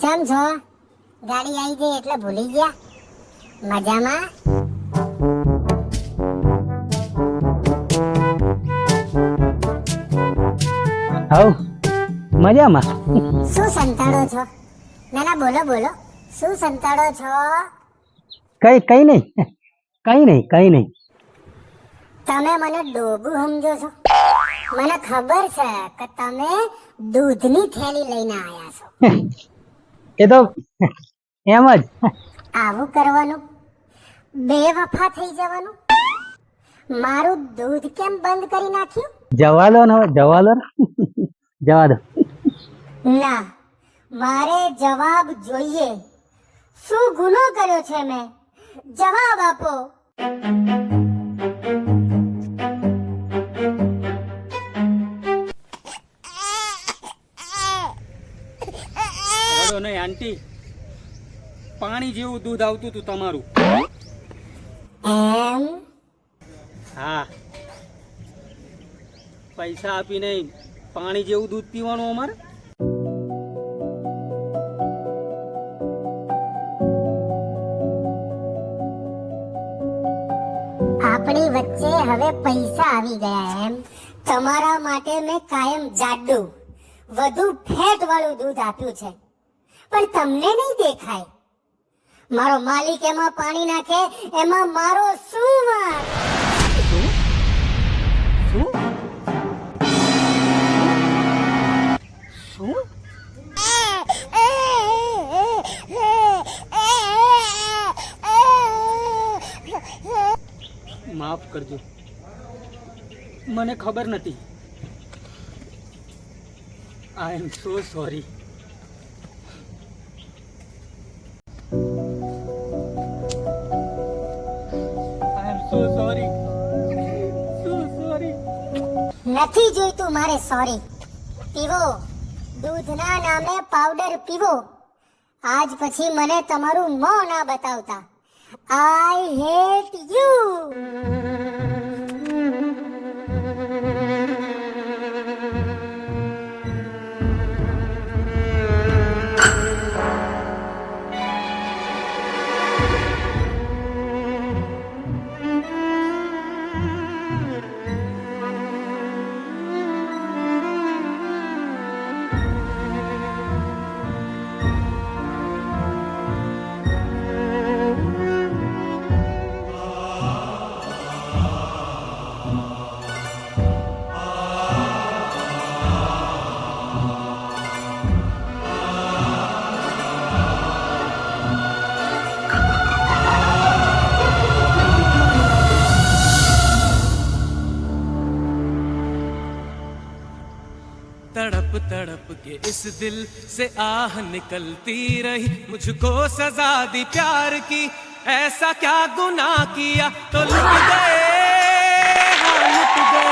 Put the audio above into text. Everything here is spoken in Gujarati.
કેમ છો? ગાડી આવી ગઈ એટલે ભૂલી ગયા. મજામાં? હવ મજામાં? શું સંતાડો છો? ના ના બોલો બોલો. શું સંતાડો છો? કઈ કઈ નહીં. કઈ નહીં કઈ નહીં. તમે મને ડોબું સમજો છો. મને ખબર છે કે તમે દૂધની થેલી લઈને આવ્યા છો. એ તો એમ જ. આવું કરવાનું? બે વફા થઈ જવાનું? મારું દૂધ કેમ બંધ કરી નાખ્યું? જવા દો ને જવા દો જવા દો. ના મારે જવાબ જોઈએ. શું ગુનો કર્યો છે મેં? જવાબ આપો. રડો નહીં આંટી. પાણી જેવું દૂધ આવતું હતું તમારું. હા. પૈસા આપીને પાણી જેવું દૂધ પીવાનું અમારે. આપણી વચ્ચે હવે પૈસા આવી ગયા એમ. તમારા માટે મેં કાયમ જાડું વધુ ફેટ વાળું દૂધ આપ્યું છે. પણ તમને નહીં દેખાય. મારો માલિક એમાં પાણી નાખે, એમાં મારો શું વાંક શું? શું? માફ કરજો. મને ખબર નથી. આઈ એમ સો સોરી નથી જોઈતું મારે સોરી પીવો. દૂધના નામે પાવડર પીવો. આજ પછી મને તમારું મોં ના બતાવતા. આઈ હેટ યુ तड़प तड़प के इस दिल से आह निकलती रही। मुझको सजा दी प्यार की, ऐसा क्या गुनाह किया? तो लुट गए हाँ लुट गए।